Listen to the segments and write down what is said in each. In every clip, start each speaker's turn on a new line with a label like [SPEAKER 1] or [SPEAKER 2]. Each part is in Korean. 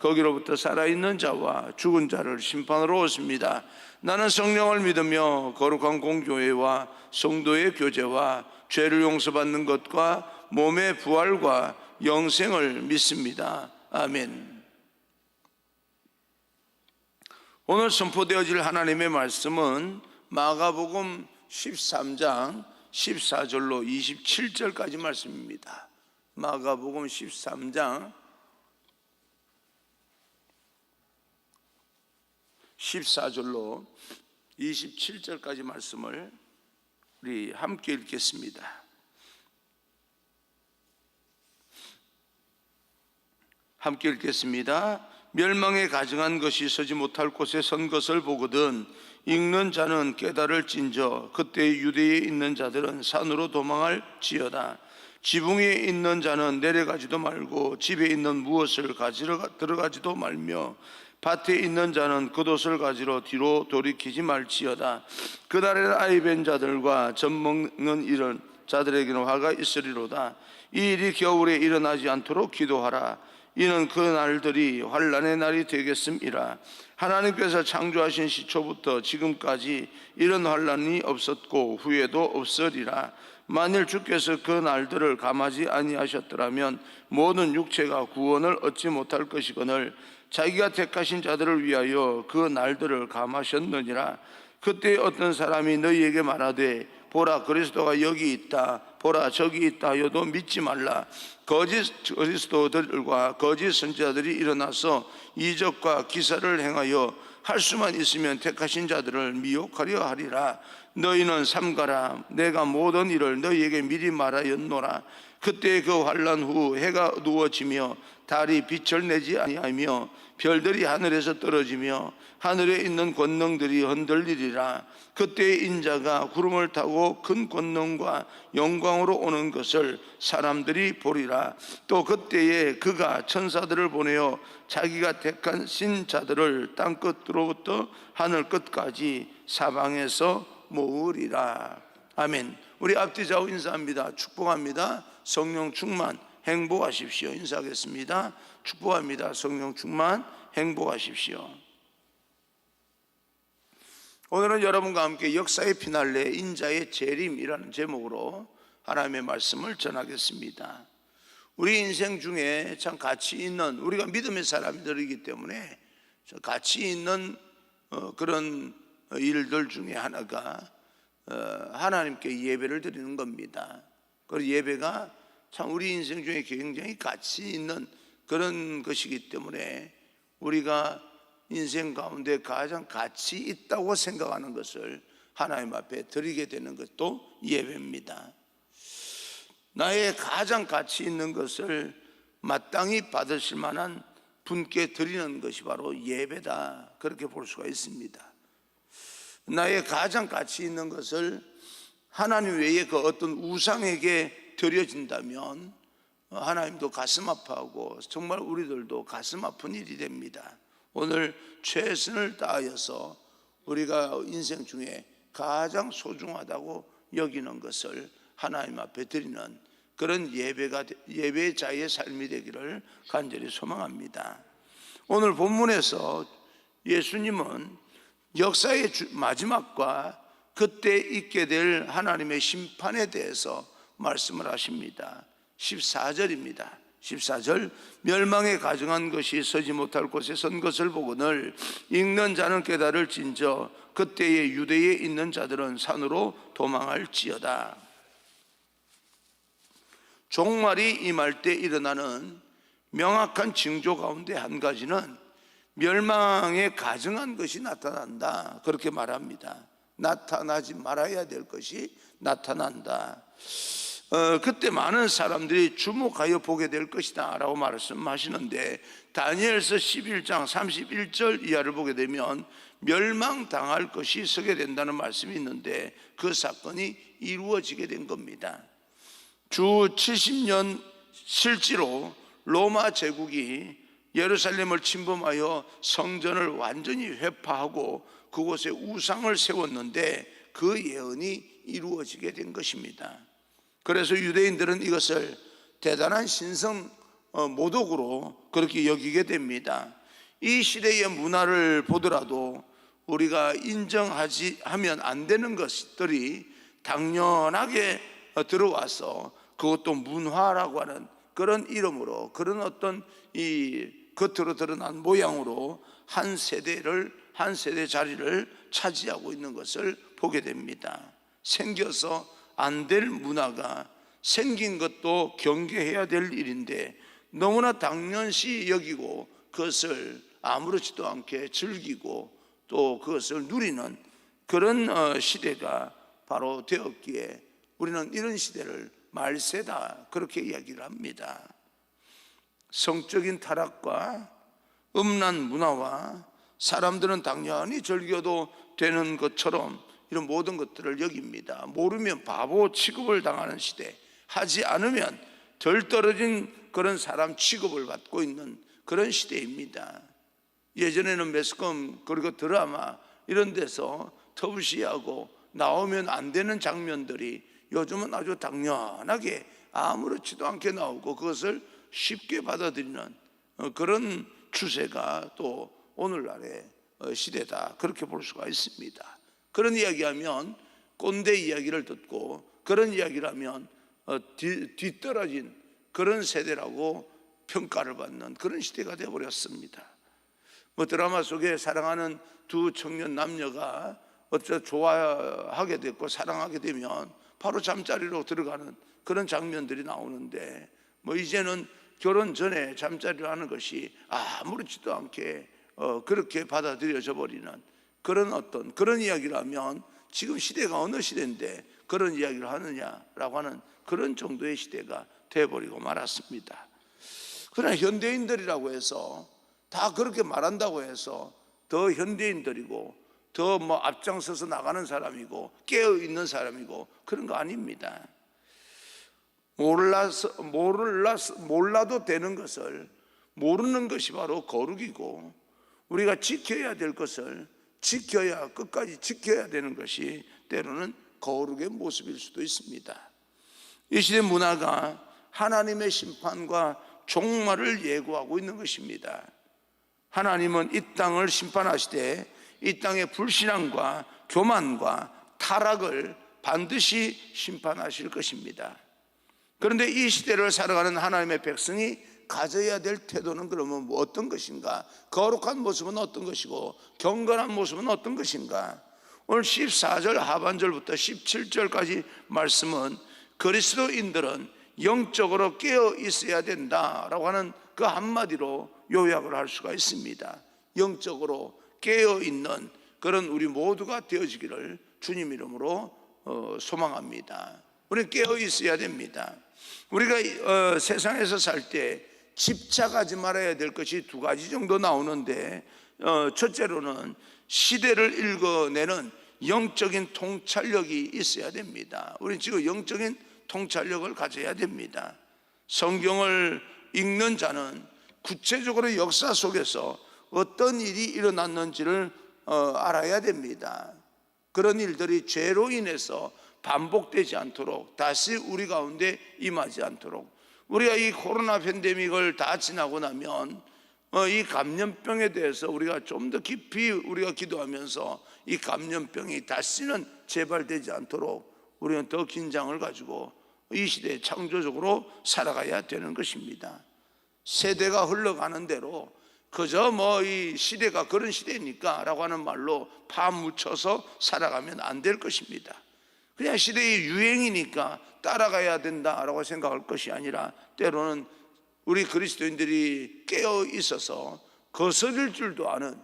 [SPEAKER 1] 거기로부터 살아있는 자와 죽은 자를 심판으로 오십니다. 나는 성령을 믿으며 거룩한 공교회와 성도의 교제와 죄를 용서받는 것과 몸의 부활과 영생을 믿습니다. 아멘. 오늘 선포되어질 하나님의 말씀은 마가복음 13장 14절로 27절까지 말씀입니다. 마가복음 13장 14절로 27절까지 말씀을 우리 함께 읽겠습니다. 함께 읽겠습니다. 멸망에 가증한 것이 서지 못할 곳에 선 것을 보거든 읽는 자는 깨달을 진저 그때 유대에 있는 자들은 산으로 도망할 지어다. 지붕 위에 있는 자는 내려가지도 말고 집에 있는 무엇을 가지러 가- 들어가지도 말며 밭에 있는 자는 겉옷을 가지러 뒤로 돌이키지 말지어다. 그날에는 아이 벤 자들과 젖 먹는 이런 자들에게는 화가 있으리로다. 이 일이 겨울에 일어나지 않도록 기도하라. 이는 그 날들이 환란의 날이 되겠음이라. 하나님께서 창조하신 시초부터 지금까지 이런 환란이 없었고 후에도 없으리라. 만일 주께서 그 날들을 감하지 아니하셨더라면 모든 육체가 구원을 얻지 못할 것이거늘 자기가 택하신 자들을 위하여 그 날들을 감하셨느니라. 그때 어떤 사람이 너희에게 말하되 보라 그리스도가 여기 있다. 보라 저기 있다 하여도 믿지 말라. 거짓 그리스도들과 거짓 선지자들이 일어나서 이적과 기사를 행하여 할 수만 있으면 택하신 자들을 미혹하려 하리라. 너희는 삼가라. 내가 모든 일을 너희에게 미리 말하였노라. 그때 그 환란 후 해가 어두워지며 달이 빛을 내지 아니하며 별들이 하늘에서 떨어지며 하늘에 있는 권능들이 흔들리리라. 그때 인자가 구름을 타고 큰 권능과 영광으로 오는 것을 사람들이 보리라. 또 그때에 그가 천사들을 보내어 자기가 택한 신자들을 땅 끝으로부터 하늘 끝까지 사방에서 모으리라. 아멘. 우리 앞뒤 좌우 인사합니다. 축복합니다. 성령 충만. 행복하십시오. 인사하겠습니다 축복합니다 성령 충만 행복하십시오 오늘은 여러분과 함께 역사의 피날레 인자의 재림이라는 제목으로 하나님의 말씀을 전하겠습니다. 우리 인생 중에 참 가치 있는 우리가 믿음의 사람들이기 때문에 저 가치 있는 어, 그런 일들 중에 하나가 어, 하나님께 예배를 드리는 겁니다. 그 예배가 참 우리 인생 중에 굉장히 가치 있는 그런 것이기 때문에 우리가 인생 가운데 가장 가치 있다고 생각하는 것을 하나님 앞에 드리게 되는 것도 예배입니다. 나의 가장 가치 있는 것을 마땅히 받으실 만한 분께 드리는 것이 바로 예배다. 그렇게 볼 수가 있습니다. 나의 가장 가치 있는 것을 하나님 외에 그 어떤 우상에게 드려진다면 하나님도 가슴 아파하고 정말 우리들도 가슴 아픈 일이 됩니다. 오늘 최선을 다하여서 우리가 인생 중에 가장 소중하다고 여기는 것을 하나님 앞에 드리는 그런 예배가 예배자의 삶이 되기를 간절히 소망합니다. 오늘 본문에서 예수님은 역사의 마지막과 그때 있게 될 하나님의 심판에 대해서 말씀을 하십니다. 14절입니다. 14절 멸망에 가정한 것이 서지 못할 곳에 선 것을 보거늘 읽는 자는 깨달을 진저 그때의 유대에 있는 자들은 산으로 도망할지어다. 종말이 임할 때 일어나는 명확한 징조 가운데 한 가지는 멸망에 가정한 것이 나타난다. 그렇게 말합니다. 나타나지 말아야 될 것이 나타난다. 어, 그때 많은 사람들이 주목하여 보게 될 것이다 라고 말씀하시는데 다니엘서 11장 31절 이하를 보게 되면 멸망당할 것이 서게 된다는 말씀이 있는데 그 사건이 이루어지게 된 겁니다 주 70년 실제로 로마 제국이 예루살렘을 침범하여 성전을 완전히 회파하고 그곳에 우상을 세웠는데 그 예언이 이루어지게 된 것입니다. 그래서 유대인들은 이것을 대단한 신성 어, 모독으로 그렇게 여기게 됩니다. 이 시대의 문화를 보더라도 우리가 인정하지 하면 안 되는 것들이 당연하게 어, 들어와서 그것도 문화라고 하는 그런 이름으로 그런 어떤 이 겉으로 드러난 모양으로 한 세대를 한 세대 자리를 차지하고 있는 것을 보게 됩니다. 생겨서 안 될 문화가 생긴 것도 경계해야 될 일인데 너무나 당연시 여기고 그것을 아무렇지도 않게 즐기고 또 그것을 누리는 그런 어, 시대가 바로 되었기에 우리는 이런 시대를 말세다 그렇게 이야기를 합니다. 성적인 타락과 음란 문화와 사람들은 당연히 즐겨도 되는 것처럼 이런 모든 것들을 여깁니다. 모르면 바보 취급을 당하는 시대, 하지 않으면 덜 떨어진 그런 사람 취급을 받고 있는 그런 시대입니다. 예전에는 매스컴 그리고 드라마 이런 데서 터부시하고 나오면 안 되는 장면들이 요즘은 아주 당연하게 아무렇지도 않게 나오고 그것을 쉽게 받아들이는 어, 그런 추세가 또 오늘날의 어, 시대다 그렇게 볼 수가 있습니다. 그런 이야기하면 꼰대 이야기를 듣고 그런 이야기를 하면 어, 뒤- 뒤떨어진 그런 세대라고 평가를 받는 그런 시대가 되어버렸습니다. 뭐 드라마 속에 사랑하는 두 청년 남녀가 어쩌 좋아하게 됐고 사랑하게 되면 바로 잠자리로 들어가는 그런 장면들이 나오는데 뭐 이제는 결혼 전에 잠자리를 하는 것이 아무렇지도 않게 어, 그렇게 받아들여져 버리는 그런 어떤 그런 이야기를 하면 지금 시대가 어느 시대인데 그런 이야기를 하느냐라고 하는 그런 정도의 시대가 되어버리고 말았습니다. 그러나 현대인들이라고 해서 다 그렇게 말한다고 해서 더 현대인들이고 더 뭐 앞장서서 나가는 사람이고 깨어 있는 사람이고 그런 거 아닙니다. 몰라서 몰라서 몰라도 되는 것을 모르는 것이 바로 거룩이고 우리가 지켜야 될 것을 지켜야 끝까지 지켜야 되는 것이 때로는 거룩의 모습일 수도 있습니다. 이 시대 문화가 하나님의 심판과 종말을 예고하고 있는 것입니다. 하나님은 이 땅을 심판하시되 이 땅의 불신앙과 교만과 타락을 반드시 심판하실 것입니다. 그런데 이 시대를 살아가는 하나님의 백성이 가져야 될 태도는 그러면 뭐 어떤 것인가? 거룩한 모습은 어떤 것이고 경건한 모습은 어떤 것인가? 오늘 14절 하반절부터 17절까지 말씀은 그리스도인들은 영적으로 깨어 있어야 된다라고 하는 그 한마디로 요약을 할 수가 있습니다. 영적으로 깨어 있는 그런 우리 모두가 되어지기를 주님 이름으로 어, 소망합니다. 우리는 깨어 있어야 됩니다. 우리가 어, 세상에서 살 때 집착하지 말아야 될 것이 두 가지 정도 나오는데 어, 첫째로는 시대를 읽어내는 영적인 통찰력이 있어야 됩니다. 우리는 지금 영적인 통찰력을 가져야 됩니다. 성경을 읽는 자는 구체적으로 역사 속에서 어떤 일이 일어났는지를 어, 알아야 됩니다. 그런 일들이 죄로 인해서 반복되지 않도록 다시 우리 가운데 임하지 않도록 우리가 이 코로나 팬데믹을 다 지나고 나면 어, 이 감염병에 대해서 우리가 좀 더 깊이 우리가 기도하면서 이 감염병이 다시는 재발되지 않도록 우리는 더 긴장을 가지고 이 시대에 창조적으로 살아가야 되는 것입니다. 세대가 흘러가는 대로 그저 뭐 이 시대가 그런 시대니까 라고 하는 말로 파묻혀서 살아가면 안 될 것입니다. 그냥 시대의 유행이니까 따라가야 된다라고 생각할 것이 아니라 때로는 우리 그리스도인들이 깨어 있어서 거스릴 줄도 아는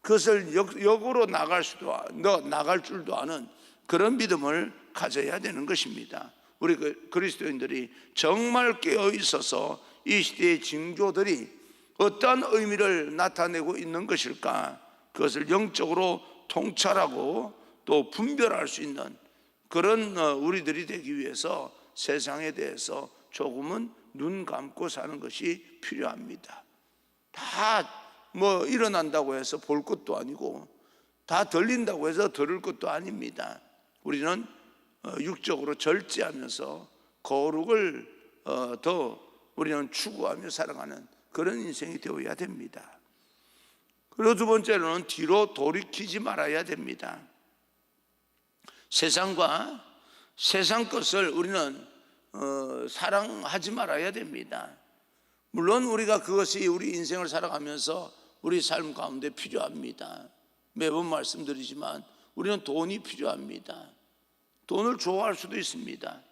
[SPEAKER 1] 그것을 역, 역으로 나갈 수도 너 나갈 줄도 아는 그런 믿음을 가져야 되는 것입니다. 우리 그 그리스도인들이 정말 깨어 있어서 이 시대의 징조들이 어떠한 의미를 나타내고 있는 것일까? 그것을 영적으로 통찰하고 또 분별할 수 있는 그런 어, 우리들이 되기 위해서 세상에 대해서 조금은 눈 감고 사는 것이 필요합니다. 다 뭐 일어난다고 해서 볼 것도 아니고 다 들린다고 해서 들을 것도 아닙니다. 우리는 어, 육적으로 절제하면서 거룩을 어, 더 우리는 추구하며 살아가는 그런 인생이 되어야 됩니다. 그리고 두 번째로는 뒤로 돌이키지 말아야 됩니다. 세상과 세상 것을 우리는 어, 사랑하지 말아야 됩니다. 물론 우리가 그것이 우리 인생을 살아가면서 우리 삶 가운데 필요합니다. 매번 말씀드리지만 우리는 돈이 필요합니다. 돈을 좋아할 수도 있습니다.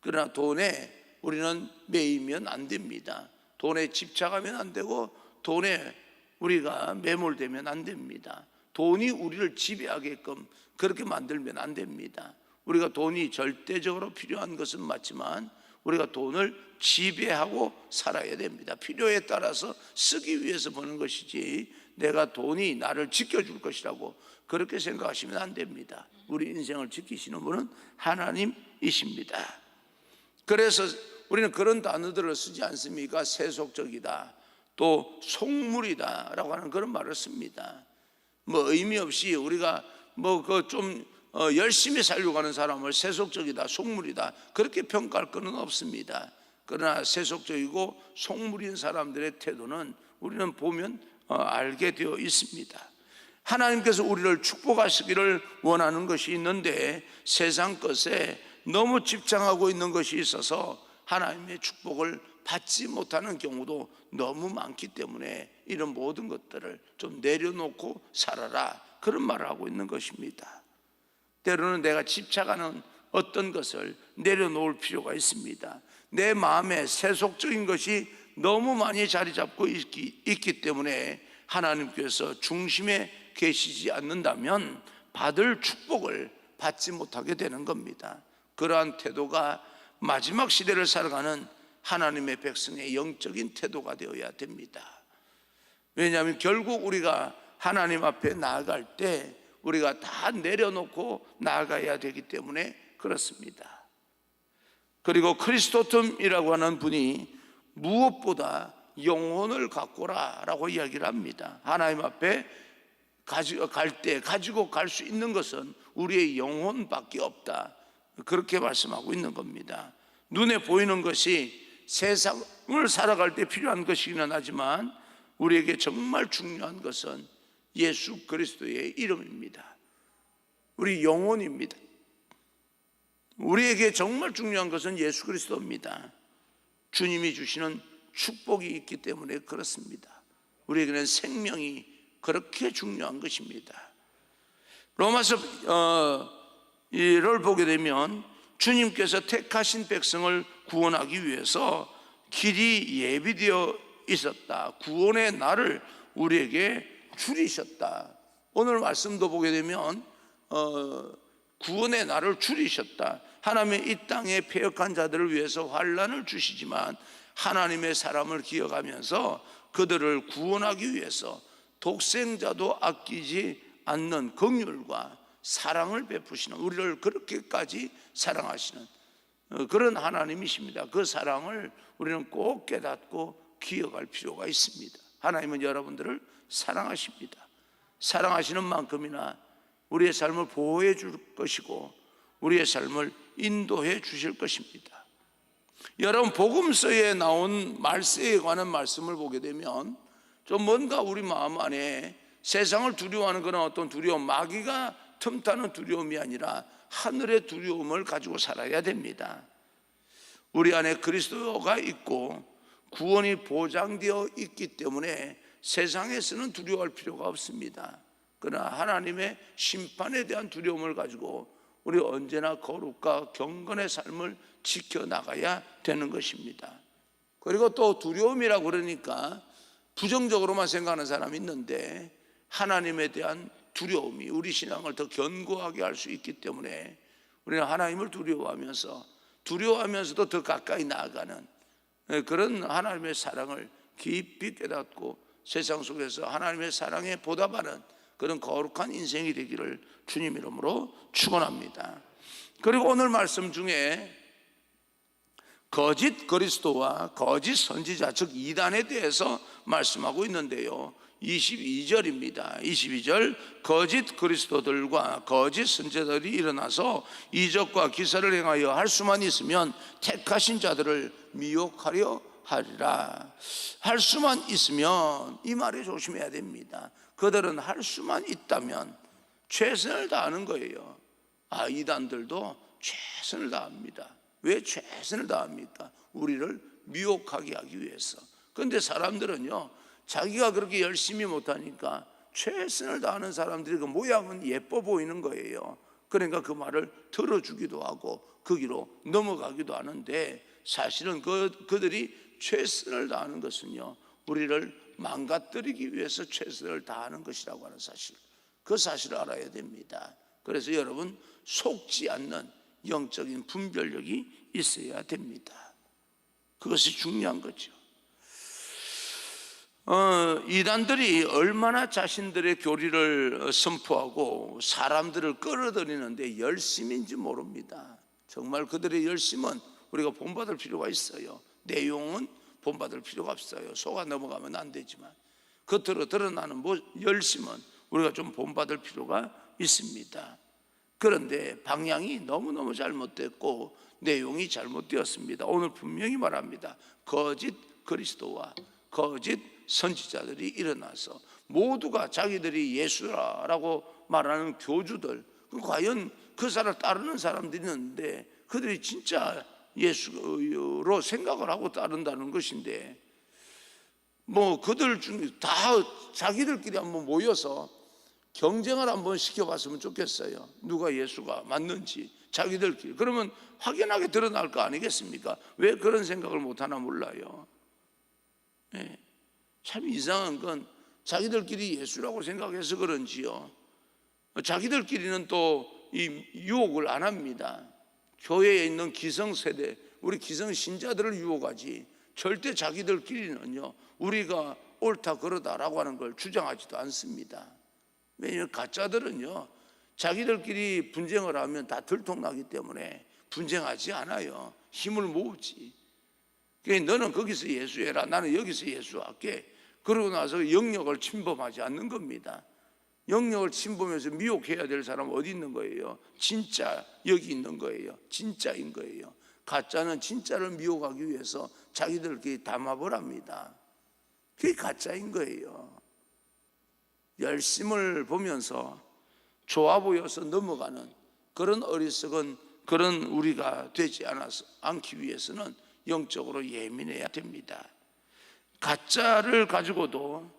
[SPEAKER 1] 그러나 돈에 우리는 매이면 안 됩니다. 돈에 집착하면 안 되고 돈에 우리가 매몰되면 안 됩니다. 돈이 우리를 지배하게끔 그렇게 만들면 안 됩니다. 우리가 돈이 절대적으로 필요한 것은 맞지만 우리가 돈을 지배하고 살아야 됩니다. 필요에 따라서 쓰기 위해서 버는 것이지 내가 돈이 나를 지켜줄 것이라고 그렇게 생각하시면 안 됩니다. 우리 인생을 지키시는 분은 하나님이십니다. 그래서 우리는 그런 단어들을 쓰지 않습니까? 세속적이다. 또 속물이다라고 하는 그런 말을 씁니다. 뭐 의미 없이 우리가 뭐그좀 어, 열심히 살려고 하는 사람을 세속적이다, 속물이다 그렇게 평가할 것은 없습니다. 그러나 세속적이고 속물인 사람들의 태도는 우리는 보면 어, 알게 되어 있습니다. 하나님께서 우리를 축복하시기를 원하는 것이 있는데 세상 것에 너무 집착하고 있는 것이 있어서 하나님의 축복을 받지 못하는 경우도 너무 많기 때문에 이런 모든 것들을 좀 내려놓고 살아라 그런 말을 하고 있는 것입니다. 때로는 내가 집착하는 어떤 것을 내려놓을 필요가 있습니다. 내 마음에 세속적인 것이 너무 많이 자리 잡고 있기, 있기 때문에 하나님께서 중심에 계시지 않는다면 받을 축복을 받지 못하게 되는 겁니다. 그러한 태도가 마지막 시대를 살아가는 하나님의 백성의 영적인 태도가 되어야 됩니다. 왜냐하면 결국 우리가 하나님 앞에 나아갈 때 우리가 다 내려놓고 나아가야 되기 때문에 그렇습니다. 그리고 크리스토텀이라고 하는 분이 무엇보다 영혼을 갖고라 라고 이야기를 합니다. 하나님 앞에 갈 때 가지고 갈 수 있는 것은 우리의 영혼밖에 없다. 그렇게 말씀하고 있는 겁니다. 눈에 보이는 것이 세상을 살아갈 때 필요한 것이기는 하지만 우리에게 정말 중요한 것은 예수 그리스도의 이름입니다. 우리 영혼입니다. 우리에게 정말 중요한 것은 예수 그리스도입니다. 주님이 주시는 축복이 있기 때문에 그렇습니다. 우리에게는 생명이 그렇게 중요한 것입니다. 로마서 어, 보게 되면 주님께서 택하신 백성을 구원하기 위해서 길이 예비되어 있었다. 구원의 날을 우리에게 줄이셨다. 오늘 말씀도 보게 되면 어, 구원의 날을 줄이셨다. 하나님의 이 땅에 폐역한 자들을 위해서 환란을 주시지만 하나님의 사람을 기억하면서 그들을 구원하기 위해서 독생자도 아끼지 않는 긍휼과 사랑을 베푸시는 우리를 그렇게까지 사랑하시는 어, 그런 하나님이십니다. 그 사랑을 우리는 꼭 깨닫고 기억할 필요가 있습니다. 하나님은 여러분들을 사랑하십니다. 사랑하시는 만큼이나 우리의 삶을 보호해 줄 것이고 우리의 삶을 인도해 주실 것입니다. 여러분 복음서에 나온 말세에 관한 말씀을 보게 되면 좀 뭔가 우리 마음 안에 세상을 두려워하는 그런 어떤 두려움, 마귀가 틈타는 두려움이 아니라 하늘의 두려움을 가지고 살아야 됩니다. 우리 안에 그리스도가 있고 구원이 보장되어 있기 때문에 세상에서는 두려워할 필요가 없습니다. 그러나 하나님의 심판에 대한 두려움을 가지고 우리 언제나 거룩과 경건의 삶을 지켜나가야 되는 것입니다. 그리고 또 두려움이라고 그러니까 부정적으로만 생각하는 사람이 있는데 하나님에 대한 두려움이 우리 신앙을 더 견고하게 할 수 있기 때문에 우리는 하나님을 두려워하면서 두려워하면서도 더 가까이 나아가는 예, 그런 하나님의 사랑을 깊이 깨닫고 세상 속에서 하나님의 사랑에 보답하는 그런 거룩한 인생이 되기를 주님 이름으로 축원합니다. 그리고 오늘 말씀 중에 거짓 그리스도와 거짓 선지자 즉 이단에 대해서 말씀하고 있는데요. 22절입니다. 22절 거짓 그리스도들과 거짓 선지자들이 일어나서 이적과 기사를 행하여 할 수만 있으면 택하신 자들을 미혹하려 하리라. 할 수만 있으면 이 말에 조심해야 됩니다. 그들은 할 수만 있다면 최선을 다하는 거예요. 아, 이단들도 최선을 다합니다. 왜 최선을 다합니까? 우리를 미혹하게 하기 위해서. 그런데 사람들은요, 자기가 그렇게 열심히 못하니까 최선을 다하는 사람들이 그 모양은 예뻐 보이는 거예요. 그러니까 그 말을 들어주기도 하고 거기로 넘어가기도 하는데 사실은 그, 그들이 최선을 다하는 것은요, 우리를 망가뜨리기 위해서 최선을 다하는 것이라고 하는 사실. 그 사실을 알아야 됩니다. 그래서 여러분 속지 않는 영적인 분별력이 있어야 됩니다. 그것이 중요한 거죠. 어, 이단들이 얼마나 자신들의 교리를 선포하고 사람들을 끌어들이는데 열심인지 모릅니다. 정말 그들의 열심은 우리가 본받을 필요가 있어요. 내용은 본받을 필요가 없어요. 속아 넘어가면 안 되지만 겉으로 드러나는 뭐 열심은 우리가 좀 본받을 필요가 있습니다. 그런데 방향이 너무너무 잘못됐고 내용이 잘못되었습니다. 오늘 분명히 말합니다. 거짓 그리스도와 거짓 선지자들이 일어나서 모두가 자기들이 예수라라고 말하는 교주들 그 과연 그 사람을 따르는 사람들이 있는데 그들이 진짜 예수로 생각을 하고 따른다는 것인데 뭐 그들 중에 다 자기들끼리 한번 모여서 경쟁을 한번 시켜봤으면 좋겠어요. 누가 예수가 맞는지 자기들끼리 그러면 확연하게 드러날 거 아니겠습니까? 왜 그런 생각을 못하나 몰라요. 예. 참 이상한 건 자기들끼리 예수라고 생각해서 그런지요. 자기들끼리는 또 이 유혹을 안 합니다. 교회에 있는 기성세대, 우리 기성신자들을 유혹하지 절대 자기들끼리는요, 우리가 옳다 그러다라고 하는 걸 주장하지도 않습니다. 왜냐하면 가짜들은요, 자기들끼리 분쟁을 하면 다 들통나기 때문에 분쟁하지 않아요. 힘을 모으지. 그러니까 너는 거기서 예수해라. 나는 여기서 예수할게. 그러고 나서 영역을 침범하지 않는 겁니다. 영역을 침범해서 미혹해야 될 사람 어디 있는 거예요? 진짜 여기 있는 거예요. 진짜인 거예요. 가짜는 진짜를 미혹하기 위해서 자기들끼리 담합을 합니다. 그게 가짜인 거예요. 열심을 보면서 좋아 보여서 넘어가는 그런 어리석은 그런 우리가 되지 않아서 않기 위해서는 영적으로 예민해야 됩니다. 가짜를 가지고도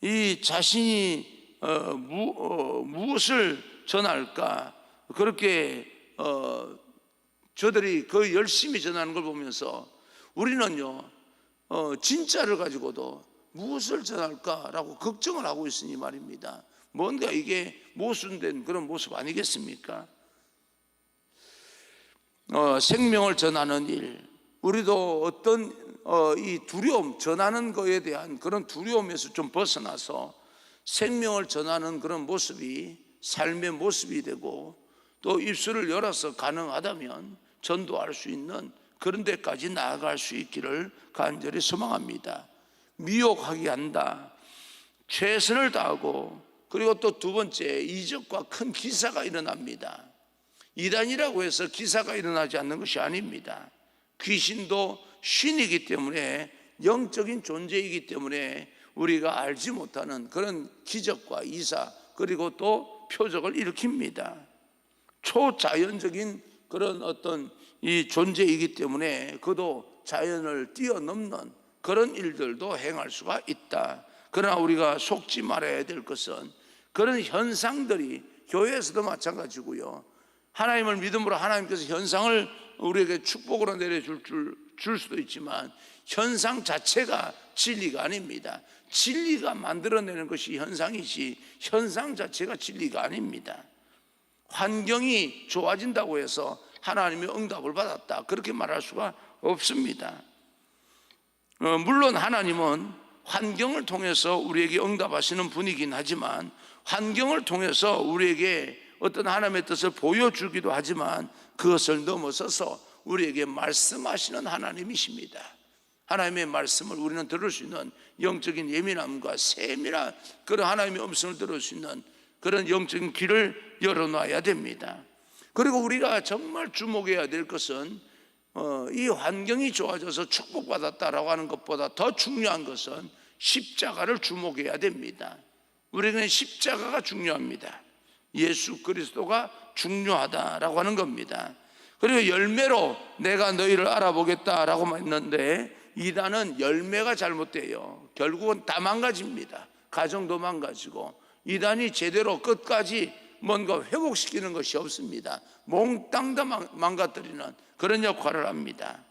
[SPEAKER 1] 이 자신이 어, 무, 어, 무엇을 전할까 그렇게 어, 저들이 그 열심히 전하는 걸 보면서 우리는요 어, 진짜를 가지고도 무엇을 전할까라고 걱정을 하고 있으니 말입니다. 뭔가 이게 모순된 그런 모습 아니겠습니까? 어, 생명을 전하는 일, 우리도 어떤 어, 이 두려움, 전하는 것에 대한 그런 두려움에서 좀 벗어나서 생명을 전하는 그런 모습이 삶의 모습이 되고 또 입술을 열어서 가능하다면 전도할 수 있는 그런 데까지 나아갈 수 있기를 간절히 소망합니다. 미혹하게 한다. 최선을 다하고 그리고 또 두 번째 이적과 큰 기사가 일어납니다. 이단이라고 해서 기사가 일어나지 않는 것이 아닙니다. 귀신도 신이기 때문에 영적인 존재이기 때문에 우리가 알지 못하는 그런 기적과 이사 그리고 또 표적을 일으킵니다. 초자연적인 그런 어떤 이 존재이기 때문에 그도 자연을 뛰어넘는 그런 일들도 행할 수가 있다. 그러나 우리가 속지 말아야 될 것은 그런 현상들이 교회에서도 마찬가지고요. 하나님을 믿음으로 하나님께서 현상을 우리에게 축복으로 내려줄 줄, 줄 수도 있지만 현상 자체가 진리가 아닙니다. 진리가 만들어내는 것이 현상이지 현상 자체가 진리가 아닙니다. 환경이 좋아진다고 해서 하나님의 응답을 받았다. 그렇게 말할 수가 없습니다. 어, 물론 하나님은 환경을 통해서 우리에게 응답하시는 분이긴 하지만 환경을 통해서 우리에게 어떤 하나님의 뜻을 보여주기도 하지만 그것을 넘어서서 우리에게 말씀하시는 하나님이십니다. 하나님의 말씀을 우리는 들을 수 있는 영적인 예민함과 세밀한 그런 하나님의 음성을 들을 수 있는 그런 영적인 길을 열어놔야 됩니다. 그리고 우리가 정말 주목해야 될 것은 어, 이 환경이 좋아져서 축복받았다라고 하는 것보다 더 중요한 것은 십자가를 주목해야 됩니다. 우리에게는 십자가가 중요합니다. 예수 그리스도가 중요하다라고 하는 겁니다. 그리고 열매로 내가 너희를 알아보겠다라고 했는데 이단은 열매가 잘못돼요. 결국은 다 망가집니다. 가정도 망가지고 이단이 제대로 끝까지 뭔가 회복시키는 것이 없습니다. 몽땅 다 망- 망가뜨리는 그런 역할을 합니다.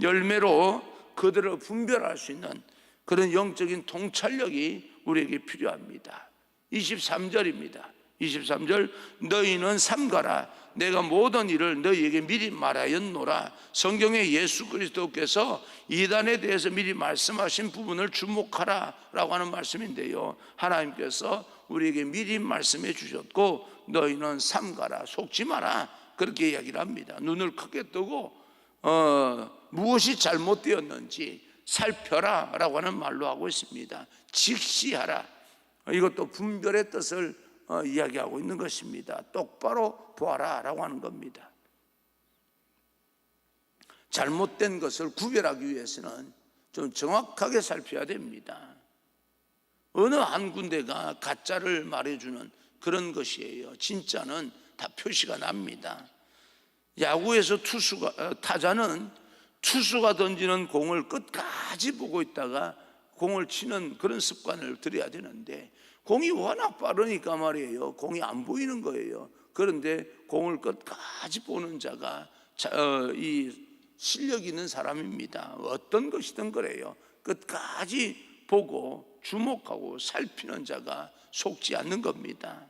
[SPEAKER 1] 열매로 그들을 분별할 수 있는 그런 영적인 통찰력이 우리에게 필요합니다. 23절입니다. 23절 너희는 삼가라. 내가 모든 일을 너희에게 미리 말하였노라. 성경에 예수 그리스도께서 이단에 대해서 미리 말씀하신 부분을 주목하라 라고 하는 말씀인데요. 하나님께서 우리에게 미리 말씀해 주셨고 너희는 삼가라. 속지 마라. 그렇게 이야기를 합니다. 눈을 크게 뜨고 어, 무엇이 잘못되었는지 살펴라 라고 하는 말로 하고 있습니다. 직시하라. 이것도 분별의 뜻을 어, 이야기하고 있는 것입니다. 똑바로 보아라 라고 하는 겁니다. 잘못된 것을 구별하기 위해서는 좀 정확하게 살펴야 됩니다. 어느 한 군데가 가짜를 말해주는 그런 것이에요. 진짜는 다 표시가 납니다. 야구에서 투수가 어, 타자는 투수가 던지는 공을 끝까지 보고 있다가 공을 치는 그런 습관을 들여야 되는데 공이 워낙 빠르니까 말이에요. 공이 안 보이는 거예요. 그런데 공을 끝까지 보는 자가 자, 어, 이 실력 있는 사람입니다. 어떤 것이든 그래요. 끝까지 보고 주목하고 살피는 자가 속지 않는 겁니다.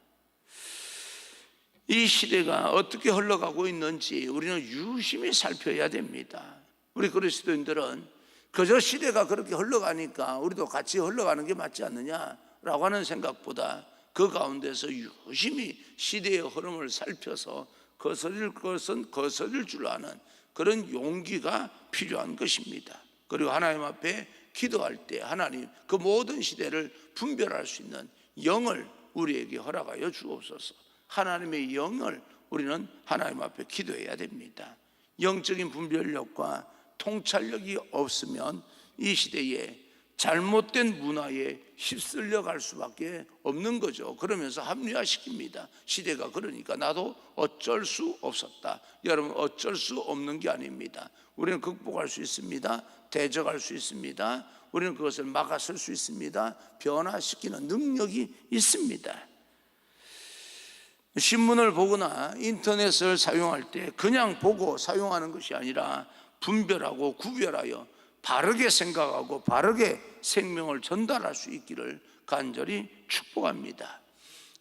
[SPEAKER 1] 이 시대가 어떻게 흘러가고 있는지 우리는 유심히 살펴야 됩니다. 우리 그리스도인들은 그저 시대가 그렇게 흘러가니까 우리도 같이 흘러가는 게 맞지 않느냐 라고 하는 생각보다 그 가운데서 유심히 시대의 흐름을 살펴서 거스릴 것은 거스릴 줄 아는 그런 용기가 필요한 것입니다. 그리고 하나님 앞에 기도할 때 하나님 그 모든 시대를 분별할 수 있는 영을 우리에게 허락하여 주옵소서. 하나님의 영을 우리는 하나님 앞에 기도해야 됩니다. 영적인 분별력과 통찰력이 없으면 이 시대에 잘못된 문화에 휩쓸려 갈 수밖에 없는 거죠. 그러면서 합리화시킵니다. 시대가 그러니까 나도 어쩔 수 없었다. 여러분 어쩔 수 없는 게 아닙니다. 우리는 극복할 수 있습니다. 대적할 수 있습니다. 우리는 그것을 막아설 수 있습니다. 변화시키는 능력이 있습니다. 신문을 보거나 인터넷을 사용할 때 그냥 보고 사용하는 것이 아니라 분별하고 구별하여 바르게 생각하고 바르게 생명을 전달할 수 있기를 간절히 축복합니다.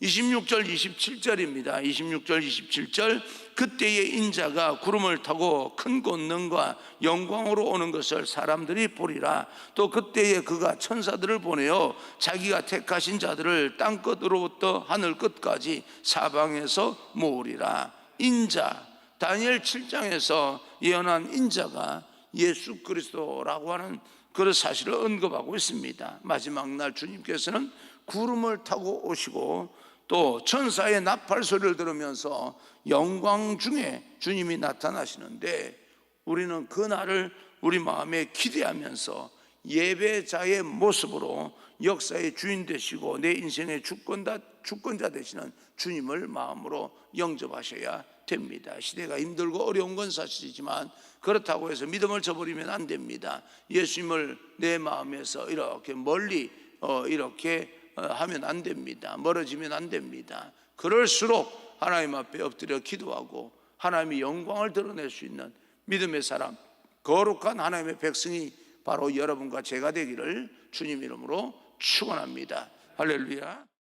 [SPEAKER 1] 26절 27절입니다. 26절 27절 그때의 인자가 구름을 타고 큰 권능과 영광으로 오는 것을 사람들이 보리라. 또 그때에 그가 천사들을 보내어 자기가 택하신 자들을 땅 끝으로부터 하늘 끝까지 사방에서 모으리라. 인자 다니엘 7장에서 예언한 인자가 예수 그리스도라고 하는 그런 사실을 언급하고 있습니다. 마지막 날 주님께서는 구름을 타고 오시고 또 천사의 나팔 소리를 들으면서 영광 중에 주님이 나타나시는데 우리는 그 날을 우리 마음에 기대하면서 예배자의 모습으로 역사의 주인 되시고 내 인생의 주권자, 되시는 주님을 마음으로 영접하셔야 됩니다. 시대가 힘들고 어려운 건 사실이지만 그렇다고 해서 믿음을 저버리면 안 됩니다. 예수님을 내 마음에서 이렇게 멀리 어, 이렇게 어, 하면 안 됩니다. 멀어지면 안 됩니다. 그럴수록 하나님 앞에 엎드려 기도하고 하나님의 영광을 드러낼 수 있는 믿음의 사람, 거룩한 하나님의 백성이 바로 여러분과 제가 되기를 주님 이름으로 축원합니다. 할렐루야.